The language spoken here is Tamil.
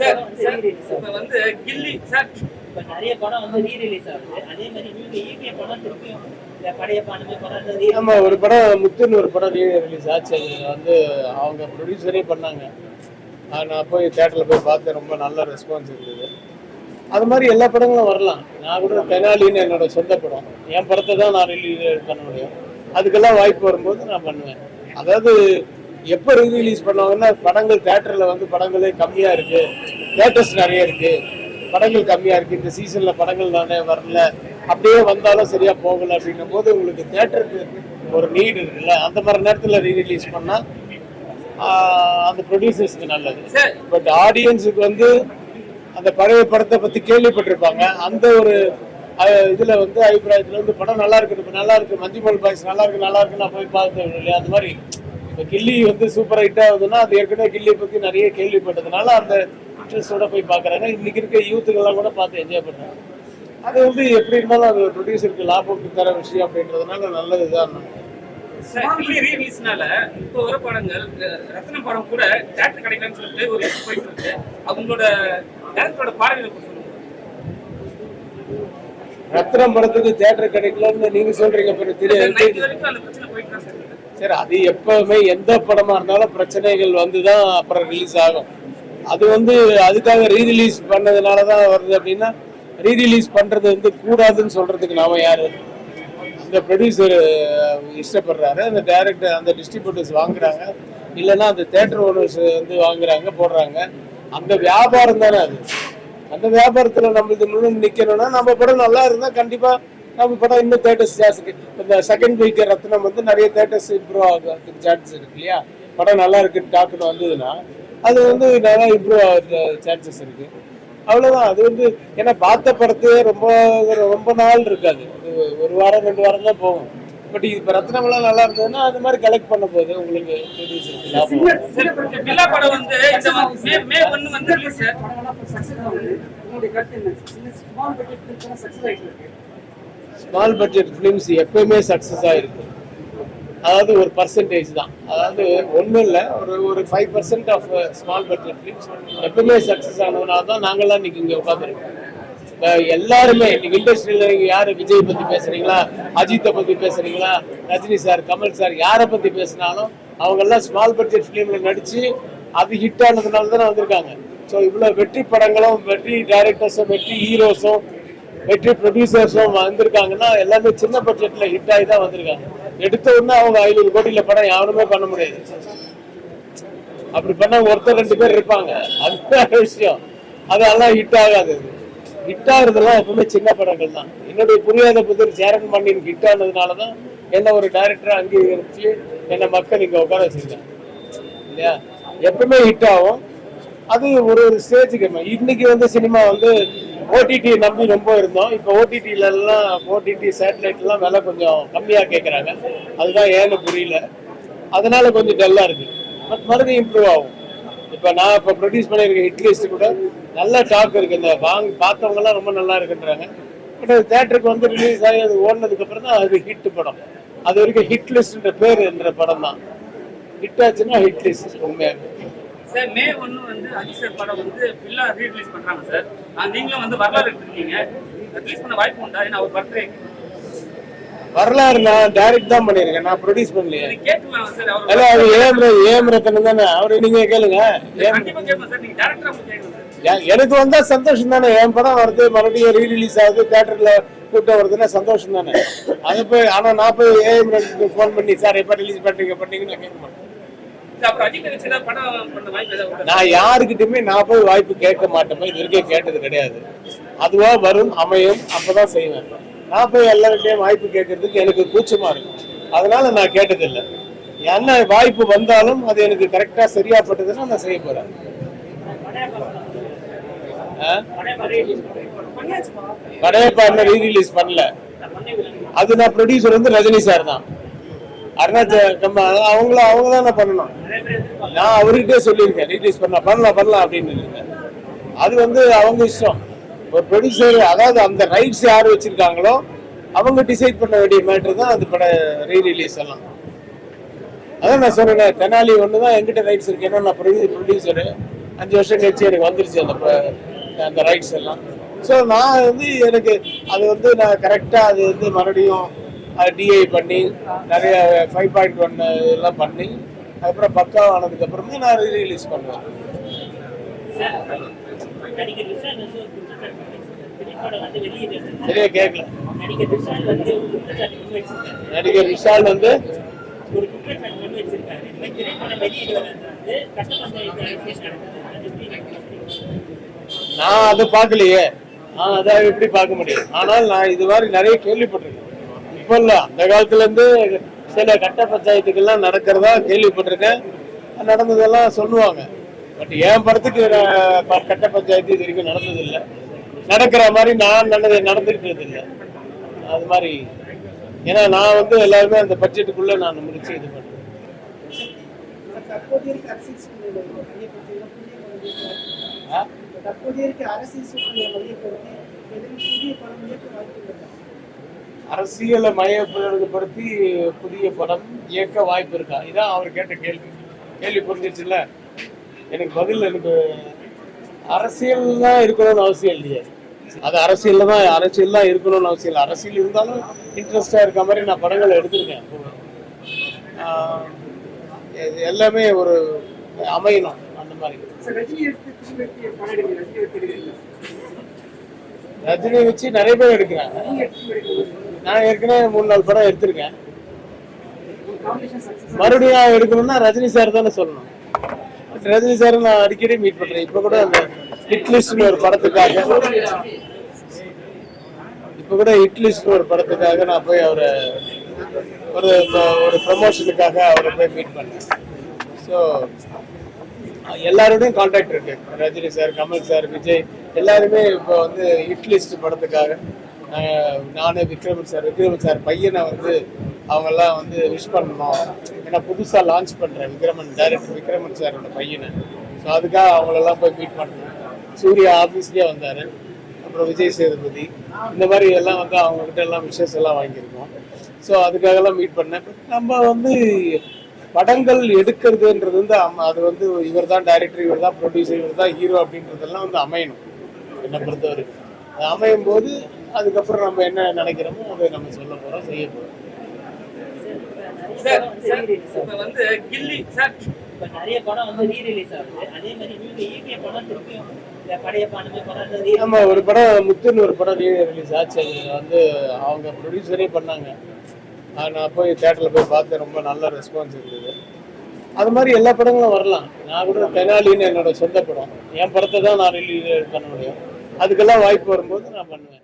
சார் இப்ப வந்து கில்லி சார். இப்ப நிறைய படம் வந்து ரீ ரிலீஸ் ஆகுது. அதே மாதிரி நீங்க இயக்கிய படம் திருப்பியும் நம்ம ஒரு படம் முத்துன்னு ஒரு படம் ரிலீஸ் ஆச்சு. வந்து அவங்க ப்ரொடியூசரே பண்ணாங்க. நான் போய் தேட்டரில் போய் பார்த்தேன். ரொம்ப நல்ல ரெஸ்பான்ஸ் இருந்தது. அது மாதிரி எல்லா படங்களும் வரலாம். நான் கூட தெனாலின்னு என்னோட சொந்த படம். என் படத்தை தான் நான் ரிலீஸ் பண்ண முடியும். அதுக்கெல்லாம் வாய்ப்பு வரும்போது நான் பண்ணுவேன். அதாவது எப்போ ரிலீஸ் பண்ணுவாங்கன்னா படங்கள் தேட்டரில் வந்து படங்களே கம்மியாக இருக்கு. தேட்டர்ஸ் நிறைய இருக்கு. படங்கள் கம்மியாக இருக்கு. இந்த சீசனில் படங்கள் நிறைய வரல. அப்படியே வந்தாலும் சரியா போகல அப்படின்னும் போது உங்களுக்கு தேட்டருக்கு ஒரு நீடு இருக்குல்ல. அந்த மாதிரி நேரத்தில் ரீ ரிலீஸ் பண்ணால் அந்த ப்ரொடியூசர்ஸ்க்கு நல்லது. பட் ஆடியன்ஸுக்கு வந்து அந்த பழைய படத்தை பத்தி கேள்விப்பட்டிருப்பாங்க. அந்த ஒரு இதுல வந்து அபிப்பிராயத்துல வந்து படம் நல்லா இருக்கு இப்ப நல்லா இருக்கு. மஞ்சுமல் பாய்ஸ் நல்லா இருக்கு நல்லா இருக்கு. நான் போய் பார்த்தேன் இல்லையா அந்த மாதிரி இப்ப கில்லி வந்து சூப்பர் ஹிட் ஆகுதுன்னா அது ஏற்கனவே கில்லியை பத்தி நிறைய கேள்விப்பட்டதுனால அந்த இன்ட்ரெஸ்டோட போய் பார்க்கறாங்க. இன்னைக்கு இருக்க யூத்துக்கெல்லாம் கூட பார்த்து என்ஜாய் பண்றாங்க. அது வந்து எப்படி இருந்தாலும் அது ப்ரொடியூசருக்கு லாபம் தர விஷயம் அப்படின்றதுனால நல்லதுதான் சார் கில்லி ரீ ரிலீஸ்னால இப்போ வர படங்கள் அஹ், ரத்னம் படம் கூட தேட்டர் கிடைக்கலன்னு சொல்லிட்டு ஒரு போயிட்டு இருக்கு அவங்களோட டேரக்டரோட பார்வையில ரத்னம் படத்துக்கு தேட்டர் கிடைக்கலன்னு நீங்க சொல்றீங்க தெரியாது. சரி அது எப்பவுமே எந்த படமா இருந்தாலும் பிரச்சனைகள் வந்து தான் அப்புறம் ரிலீஸ் ஆகும். அது வந்து அதுக்காக ரீரிலீஸ் பண்ணதுனால தான் வருது அப்படின்னா ரீரிலீஸ் பண்ணுறது பண்றது வந்து கூடாதுன்னு சொல்றதுக்கு நாம யாரு? அந்த ப்ரொடியூசர் இஷ்டப்படுறாரு. அந்த டைரக்டர் அந்த டிஸ்ட்ரிபியூட்டர்ஸ் வாங்குறாங்க. இல்லைன்னா அந்த தேட்டர் ஓனர்ஸ் வந்து வாங்குறாங்க போடுறாங்க. அந்த வியாபாரம் தானே அது. அந்த வியாபாரத்துல நம்மளுக்கு முன்னு நிக்கணும்னா நம்ம படம் நல்லா இருந்தா கண்டிப்பா நம்ம படம் இன்னும் தேட்டர்ஸ் ஜாஸ்தி இந்த செகண்ட் வீக் ரத்னம் வந்து நிறைய தேட்டர்ஸ் இம்ப்ரூவ் ஆகிறதுக்கு சான்சஸ் இருக்கு இல்லையா? படம் நல்லா இருக்குன்னு டாக்குன்னு வந்ததுன்னா அது வந்து நல்லா இம்ப்ரூவ் ஆகிற சான்சஸ் இருக்கு. அவ்வளவுதான். அது வந்து ஏன்னா பார்த்த படத்தையே ரொம்ப ரொம்ப நாள் இருக்காது. அது ஒரு வாரம் ரெண்டு வாரம் தான் போகும். பட் இப்போ ரத்னமெல்லாம் நல்லா இருந்ததுன்னா அது மாதிரி கலெக்ட் பண்ண போகுது உங்களுக்கு ப்ரொடியூசருக்கு லாபம். சார் இந்த பில்லா படம் வந்து இந்த மா- மே மே ஒன்று வந்து release sir small budget small budget films எப்பயுமே சக்ஸஸ் ஆயிருக்கு அதாவது ஒரு பர்சன்டேஜ் தான். அதாவது ஒன்றும் இல்லை ஒரு ஒரு five percent of small budget films எப்பவுமே சக்ஸஸ் ஆனதுனால தான் நாங்கள்லாம் இன்னைக்கு இங்கே உட்காந்துருக்கோம் இப்போ எல்லாருமே இன்னைக்கு இண்டஸ்ட்ரியில் நீங்கள் யார் விஜய் பற்றி பேசுறீங்களா? அஜித்தை பற்றி பேசுறீங்களா? ரஜினி சார் கமல் சார் யாரை பற்றி பேசினாலும் அவங்கெல்லாம் ஸ்மால் பட்ஜெட் ஃபிலிமில் நடித்து அது ஹிட் ஆனதுனால தானே வந்திருக்காங்க. ஸோ இவ்வளோ வெற்றி படங்களும் வெற்றி டைரக்டர்ஸும் வெற்றி ஹீரோஸும் வெற்றி ப்ரொடியூசர்ஸும் வந்திருக்காங்கன்னா எல்லாமே சின்ன பட்ஜெட்ல ஹிட் ஆகி தான் வந்திருக்காங்க. எடுத்த உடனே அவங்க ஐநூறு கோடியில படம் யாருமே பண்ண முடியாது. அப்படி பண்ண ஒருத்தர் ரெண்டு பேர் இருப்பாங்க. அது விஷயம். அதெல்லாம் ஹிட் ஆகாது. ஹிட் ஆகுறதெல்லாம் எப்பவுமே சின்ன படங்கள் தான். என்னுடைய புரியாத புதிர் சேரன் பாண்டியன் ஹிட் ஆனதுனால தான் என்ன ஒரு டைரக்டர் அங்கீகரிச்சு என்ன மக்கள் இங்க உட்கார வச்சிருக்காங்க. இல்லையா? எப்பவுமே ஹிட் ஆகும். அது ஒரு ஒரு ஸ்டேஜுக்கு இன்னைக்கு வந்து சினிமா வந்து ஓடிடி நம்பி ரொம்ப இருந்தோம். இப்போ ஓடிடியிலலாம் எல்லாம் ஓடிடி சேட்டலைட் எல்லாம் விலை கொஞ்சம் கம்மியாக கேட்குறாங்க அதுதான் ஏன்னு புரியல. அதனால கொஞ்சம் டல்லாக இருக்கு. பட் மறுபடியும் இம்ப்ரூவ் ஆகும். இப்போ நான் இப்போ ப்ரொடியூஸ் பண்ணியிருக்க ஹிட் லிஸ்ட் கூட நல்ல டாக் இருக்கு. இந்த வாங்கி பார்த்தவங்கலாம் ரொம்ப நல்லா இருக்குன்றாங்க. பட் அது தேட்டருக்கு வந்து ரிலீஸ் ஆகி அது ஓடினதுக்கு அப்புறம் தான் அது ஹிட் படம். அது வரைக்கும் ஹிட் லிஸ்ட்ன்ற பேர் என்ற படம் தான். ஹிட் ஆச்சுன்னா ஹிட் லிஸ்ட் உண்மையாக சார் மே ஒன்று வந்து அஜித் படம் வந்து பில்லா ரீ ரிலீஸ் பண்றாங்க சார். ஆஹ் நீங்களும் வந்து வரலாறு எடுத்திருக்கீங்க. ரிலீஸ் பண்ண வாய்ப்பு உண்டா? ஏன்னா அவர் பர்த்டே வரலாறு நான் டைரக்ட் தான் பண்ணியிருக்கேன். நான் ப்ரொடியூஸ் பண்ணலையே. கேட்டுக்கலாம் சார் அவர் ஏம் ர- ஏம் ரத்தனம் தானே? அவரை நீங்க கேளுங்க. எனக்கு வந்தா சந்தோஷம் தானே. என் படம் வருது மறுபடியும் ரீ ரிலீஸ் ஆகுது தேட்டர்ல கூட்டம் வருதுன்னா சந்தோஷம் தானே. அது போய் ஆனா நான் போய் ஏஎம் ஃபோன் பண்ணி சார் எப்ப ரிலீஸ் பண்றீங்க? பண்ணீங்கன்னு நான் கேட்க மாட்டேன். நான் யாருக்கிட்டயுமே நான் போய் வாய்ப்பு கேட்க மாட்டேன். இது வரைக்கும் கேட்டது கிடையாது. அதுவா வரும் அமையும் அப்பதான் செய்வேன். நான் போய் எல்லார்கிட்டையும் வாய்ப்பு கேட்கறதுக்கு எனக்கு கூச்சமா இருக்கும். அதனால நான் கேட்டதில்லை. என்ன வாய்ப்பு வந்தாலும் அது எனக்கு கரெக்டா சரியா பட்டதுன்னா நான் செய்ய போறேன். ஆ? படையப்பா இன்னும் ரீ பண்ணல. அது நான் ப்ரொடியூசர் வந்து ரஜினி சார் தான். அருணாச்சல் கம்மா அவங்கள அவங்க தான் நான் பண்ணணும். நான் அவர்கிட்டே சொல்லியிருக்கேன் ரிலீஸ் பண்ண பண்ணலாம் பண்ணலாம் அப்படின்னு இருக்கேன் அது வந்து அவங்க இஷ்டம். ஒரு ப்ரொடியூசர் அதாவது அந்த ரைட்ஸ் யார் வச்சிருக்காங்களோ அவங்க டிசைட் பண்ண வேண்டிய மேட்ரு தான் அந்த பட ரீ ரிலீஸ் எல்லாம். அதான் நான் சொன்னேன் தெனாலி ஒன்று தான் என்கிட்ட ரைட்ஸ் இருக்கு. ஏன்னா நான் ப்ரொடியூசரு அஞ்சு வருஷம் கழிச்சு எனக்கு வந்துருச்சு அந்த அந்த ரைட்ஸ் எல்லாம். ஸோ நான் வந்து எனக்கு அது வந்து நான் கரெக்டாக அது வந்து மறுபடியும் டிஐ பண்ணி நிறைய ஃபைவ் பாயிண்ட் ஒன் இதெல்லாம் பண்ணி அதுக்கப்புறம் பக்கா ஆனதுக்கப்புறமே நான் ரீரிலீஸ் பண்ணுவேன். சரியா கேட்கல நடிகர் விஷால் வந்து நான் அதை பார்க்கலையே. நான் அதை எப்படி பார்க்க முடியும்? ஆனால் நான் இது மாதிரி நிறைய கேள்விப்பட்டிருக்கேன். இப்போ இல்லை அந்த காலத்துல இருந்து சில கட்ட பஞ்சாயத்துக்கெல்லாம் நடக்கிறதா கேள்விப்பட்டிருக்கேன். நடந்ததெல்லாம் சொல்லுவாங்க. பட் என் படத்துக்கு ப- கட்ட பஞ்சாயத்து இது வரைக்கும் நடந்ததில்லை. நடக்கிற மாதிரி நான் நல்லது நடந்துக்கிட்டது இல்லை அது மாதிரி. ஏன்னா நான் வந்து எல்லாருமே அந்த பட்ஜெட்டுக்குள்ளே நான் முடிச்சு இது பண்ணுறேன் தற்போதைய அரசியல் சூழ்நிலை மையப்படுத்தி புதிய படம் இயக்க புதிய படம் இயக்க வாய்ப்பு அரசியலை மையப்படுத்தி புதிய படம் இயக்க வாய்ப்பு இருக்கா? இதான் அவர் கேட்ட கேள்வி. கேள்வி புரிஞ்சிருச்சுல்ல? எனக்கு பதில் எனக்கு அரசியல் தான் இருக்கணும்னு அவசியம் இல்லையே. அது அரசியல் தான் அரசியல் தான் இருக்கணும்னு அவசியம் இல்லை. அரசியல் இருந்தாலும் இன்ட்ரெஸ்டாக இருக்க மாதிரி நான் படங்கள் எடுத்திருக்கேன். இது எல்லாமே ஒரு அமையணும் அந்த மாதிரி. ரஜினியை வச்சு நிறைய பேர் எடுக்கிறாங்க. நான் ஏற்கனவே மூணு நாலு படம் எடுத்திருக்கேன். மறுபடியும் எடுக்கணும்னா ரஜினி சார் தானே சொல்லணும். ரஜினி சார் நான் அடிக்கடி மீட் பண்றேன். இப்ப கூட அந்த ஹிட் லிஸ்ட்னு ஒரு படத்துக்காக இப்ப கூட ஹிட் லிஸ்ட்னு ஒரு படத்துக்காக நான் போய் அவரை ஒரு ஒரு ப்ரமோஷனுக்காக அவரை போய் மீட் பண்ணேன். ஸோ எல்லாரோடையும் கான்டாக்ட் இருக்கு. ரஜினி சார் கமல் சார் விஜய் எல்லாருமே இப்போ வந்து ஹிட் லிஸ்ட் படத்துக்காக. நான் விக்ரமன் சார் விக்ரமன் சார் பையனை வந்து அவங்கெல்லாம் வந்து விஷ் பண்ணணும். ஏன்னா புதுசாக லான்ச் பண்ணுறேன் விக்ரமன் டைரக்டர் விக்ரமன் சாரோட பையனை. ஸோ அதுக்காக அவங்களெல்லாம் போய் மீட் பண்ணேன் சூர்யா ஆஃபீஸ்லேயே வந்தார். அப்புறம் விஜய் சேதுபதி. இந்த மாதிரி எல்லாம் வந்து அவங்ககிட்ட எல்லாம் விஷஸ் எல்லாம் வாங்கியிருக்கோம். ஸோ அதுக்காகலாம் மீட் பண்ணேன். நம்ம வந்து படங்கள் எடுக்கிறதுன்றது வந்து அது வந்து இவர் தான் டைரக்டர் இவர் தான் ப்ரொடியூசர் இவர் தான் ஹீரோ அப்படின்றதெல்லாம் வந்து அமையணும். என்னை பொறுத்தவரைக்கும். அது அமையும் போது அதுக்கப்புறம் நம்ம என்ன நினைக்கிறோமோ அதை நம்ம சொல்ல போகிறோம் செய்ய போகிறோம் சார், சார் இப்ப சார் வந்து கில்லி சார். இப்ப நிறைய படம் வந்து ரீ-ரிலீஸ் ஆகுது. அதே மாதிரி நீங்க இயக்கிய படம் திருப்பியும் இந்த படையப்பா அந்த மாதிரி படம் re-release நம்ம ஒரு படம் முத்துன்னு ஒரு படம் ரிலீஸ் ஆச்சு. அது வந்து அவங்க ப்ரொடியூசரே பண்ணாங்க. அது நான் போய் தேட்டரில் போய் பார்த்தேன். ரொம்ப நல்ல ரெஸ்பான்ஸ் இருந்தது. அது மாதிரி எல்லா படங்களும் வரலாம். நான் கூட தெனாலின்னு என்னோட சொந்த படம். என் படத்தை தான் நான் ரிலீஸ் பண்ண முடியும். அதுக்கெல்லாம் வாய்ப்பு வரும்போது நான் பண்ணுவேன்.